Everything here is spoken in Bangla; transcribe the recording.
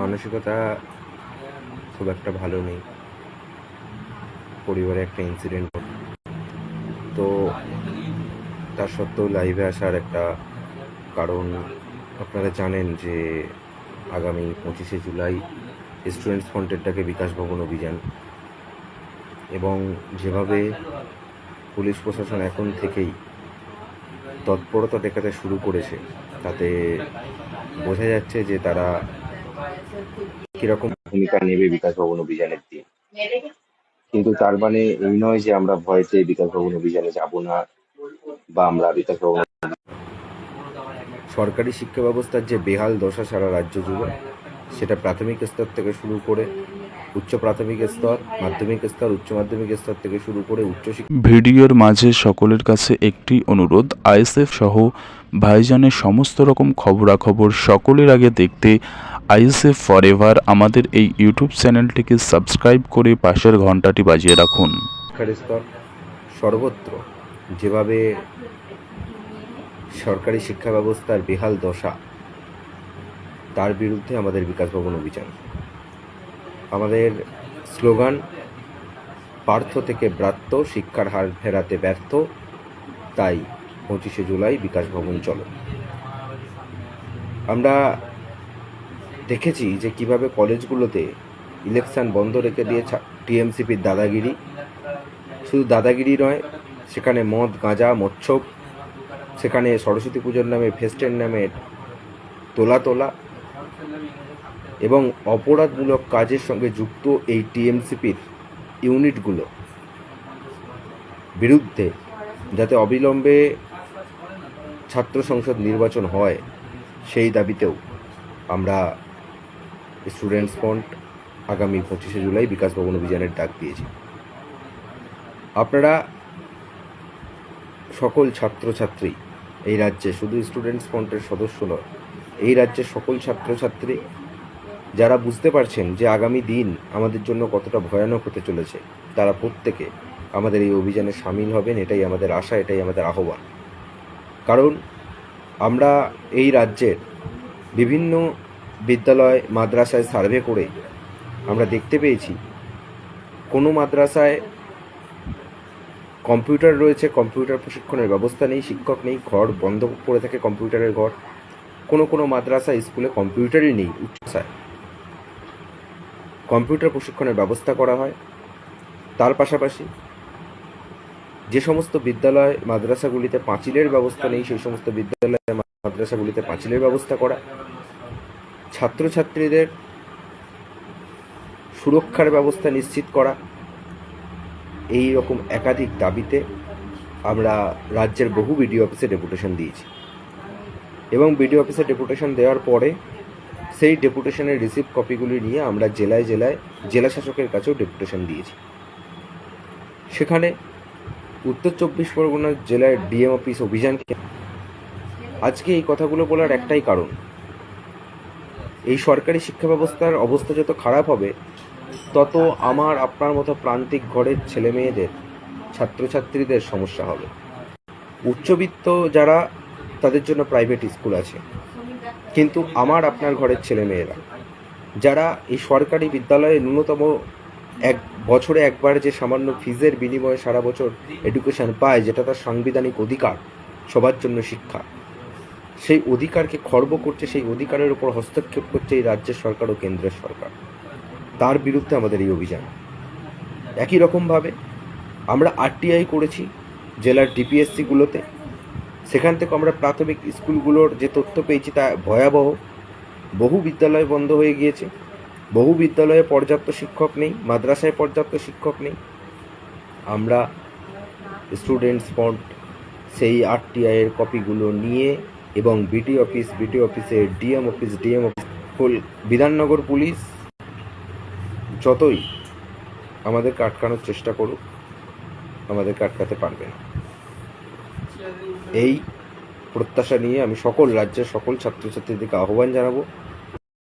মানসিকতা খুব একটা ভালো নেই। পরিবারে একটা ইনসিডেন্ট তো তার সত্ত্বেও লাইভে আসার একটা কারণ আপনারা জানেন যে আগামী পঁচিশে জুলাই স্টুডেন্টস ফ্রন্টেরটাকে বিকাশ ভবন অভিযান। এবং যেভাবে পুলিশ প্রশাসন এখন থেকেই তৎপরতা দেখাতে শুরু করেছে, তাতে বোঝা যাচ্ছে যে তারা কীরকম ভূমিকা নেবে বিকাশ ভবন অভিযানের দিন? কিন্তু তার মানে এই নয় যে আমরা ভয়তে বিকাশ ভবন অভিযানে যাব না বা আমরা বিকাশ ভবন সরকারি শিক্ষা ব্যবস্থার যে বেহাল দশা সারা রাজ্য জুড়ে, সেটা প্রাথমিক স্তর থেকে শুরু করে উচ্চ প্রাথমিক স্তর, মাধ্যমিক স্তর, উচ্চ মাধ্যমিক স্তর থেকে শুরু করে উচ্চ ভিডিওর মাঝে সকলের কাছে একটি অনুরোধ, আইএসএফ সহ ভাইজানের সমস্ত রকম খবরাখবর সকলের আগে দেখতে আইএসএফ ফরএভার আমাদের এই ইউটিউব চ্যানেলটিকে সাবস্ক্রাইব করে পাশের ঘন্টাটি বাজিয়ে রাখুন। স্তর সর্বত্র যেভাবে সরকারি শিক্ষা ব্যবস্থার বেহাল দশা, তার বিরুদ্ধে আমাদের বিকাশ ভবন অভিযান। আমাদের স্লোগান, পার্থ থেকে ব্রাত্য, শিক্ষার হার ফেরাতে ব্যর্থ, তাই পঁচিশে জুলাই বিকাশ ভবন চলো। আমরা দেখেছি যে কীভাবে কলেজগুলোতে ইলেকশন বন্ধ রেখে দিয়ে টিএমসিপির দাদাগিরি। শুধু দাদাগিরি নয়, সেখানে মদ, গাঁজা মচ্ছব সেখানে সরস্বতী পুজোর নামে, ফেস্টের নামে তোলা তোলা এবং অপরাধমূলক কাজের সঙ্গে যুক্ত এই টিএমসিপির ইউনিটগুলো বিরুদ্ধে যাতে অবিলম্বে ছাত্র সংসদ নির্বাচন হয়, সেই দাবিতেও আমরা স্টুডেন্টস ফ্রন্ট আগামী পঁচিশে জুলাই বিকাশ ভবন অভিযানের ডাক দিয়েছি। আপনারা সকল ছাত্রছাত্রী, এই রাজ্যে শুধু স্টুডেন্টস ফ্রন্টের সদস্য নয়, এই রাজ্যের সকল ছাত্রছাত্রী, যারা বুঝতে পারছেন যে আগামী দিন আমাদের জন্য কতটা ভয়ানক হতে চলেছে, তারা প্রত্যেকে আমাদের এই অভিযানে সামিল হবেন, এটাই আমাদের আশা, এটাই আমাদের আহ্বান। কারণ আমরা এই রাজ্যের বিভিন্ন বিদ্যালয়, মাদ্রাসায় সার্ভে করে আমরা দেখতে পেয়েছি। কোনো মাদ্রাসায় কম্পিউটার রয়েছে, কম্পিউটার প্রশিক্ষণের ব্যবস্থা নেই, শিক্ষক নেই, ঘর বন্ধ পড়ে থাকে কম্পিউটারের ঘর। কোনো কোনো মাদ্রাসা স্কুলে কম্পিউটারই নেই উচ্চসায় কম্পিউটার প্রশিক্ষণের ব্যবস্থা করা হয়। তার পাশাপাশি যে সমস্ত বিদ্যালয় মাদ্রাসাগুলিতে পাঁচিলের ব্যবস্থা নেই, সেই সমস্ত বিদ্যালয় মাদ্রাসাগুলিতে পাঁচিলের ব্যবস্থা করা। ছাত্রছাত্রীদের সুরক্ষার ব্যবস্থা নিশ্চিত করা। এই রকম একাধিক দাবিতে আমরা রাজ্যের বহু বিডিও অফিসে ডেপুটেশন দিয়েছি। এবং বিডিও অফিসে ডেপুটেশন দেওয়ার পরে সেই ডেপুটেশনের রিসিভ কপিগুলি নিয়ে আমরা জেলায় জেলায় জেলা শাসকের কাছেও ডেপুটেশন দিয়েছি। সেখানে উত্তর চব্বিশ পরগনা জেলার ডিএম অফিস অভিযানকে আজকে এই কথাগুলো বলার একটাই কারণ। এই সরকারি শিক্ষা ব্যবস্থার অবস্থা যত খারাপ হবে, তত আমার, আপনার মতো প্রান্তিক ঘরের ছেলে মেয়েদের ছাত্রছাত্রীদের সমস্যা হবে। উচ্চবিত্ত যারা, তাদের জন্য প্রাইভেট স্কুল আছে। কিন্তু আমার, আপনার ঘরের ছেলে মেয়েরা যারা এই সরকারি বিদ্যালয়ে ন্যূনতম এক বছরে একবার যে সামান্য ফিজের বিনিময়ে সারা বছর এডুকেশন পায়, যেটা তার সাংবিধানিক অধিকার, সবার জন্য শিক্ষা। সেই অধিকারকে খর্ব করছে, সেই অধিকারের উপর হস্তক্ষেপ করছে এই রাজ্যের সরকার ও কেন্দ্রের সরকার। তার বিরুদ্ধে আমাদের এই অভিযান। একই রকমভাবে আমরা আরটিআই করেছি জেলার ডিপিএসসিগুলোতে সেখান থেকে আমরা প্রাথমিক স্কুলগুলোর যে তথ্য পেয়েছি তা ভয়াবহ। বহু বিদ্যালয় বন্ধ হয়ে গিয়েছে। বহু বিদ্যালয়ে পর্যাপ্ত শিক্ষক নেই, মাদ্রাসায় পর্যাপ্ত শিক্ষক নেই। আমরা স্টুডেন্টস ফন্ড সেই আরটিআইয়ের কপিগুলো নিয়ে এবং বিটি অফিস বিটি অফিসে ডিএম অফিস ডিএম অফিস ফুল- বিধাননগর পুলিশ যতই আমাদেরকে আটকানোর চেষ্টা করুক আমাদেরকে আটকাতে পারবে না। এই প্রত্যাশা নিয়ে আমি সকল রাজ্যের সকল ছাত্রছাত্রীদেরকে আহ্বান জানাব।